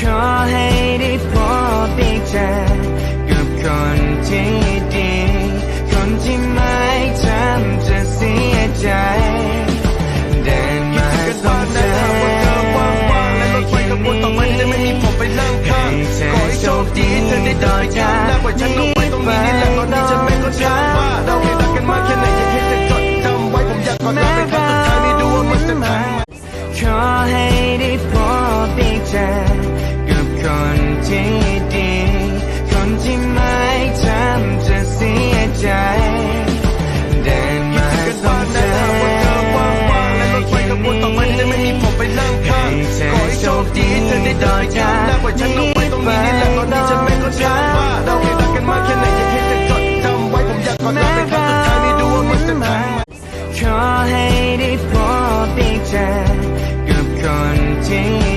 ขอให้ได้พบได้เจอกับคนที่ดี คนที่ไม่ทำจะเสียใจ เดินมากันต้อบ้างนเจนะอหากว่าเธอว่างๆและรถไฟขบวนต่อไปจะไม่มีผมไปนั่งข้างขอให้โชคดีเธอได้เดินไปข้างหน้ากว่าฉันเอาไว้ตรงนี้นี่แหละตอนนี้จะไม่ก็ช้าว่าเราเคยรักกันมาแค่ไหนยังแค่จะจดจำไว้ผมอยากกอดเธอเป็นครั้งสุดท้ายไม่ดูว่ามันจะทันไหม ปล่อฉันก็ไม่ต้องนี้นี่แหละตอนนี้ฉันไม่เข้าใจว่าเราไม่รักกันมาแค่ไหนยังเห็นแต่จดจำไว้ผมอยากกอดรักเป็นครั้งสุดท้ายไม่ดูว่ามันจะทัขอให้ได้พบได้เจอกับคนที่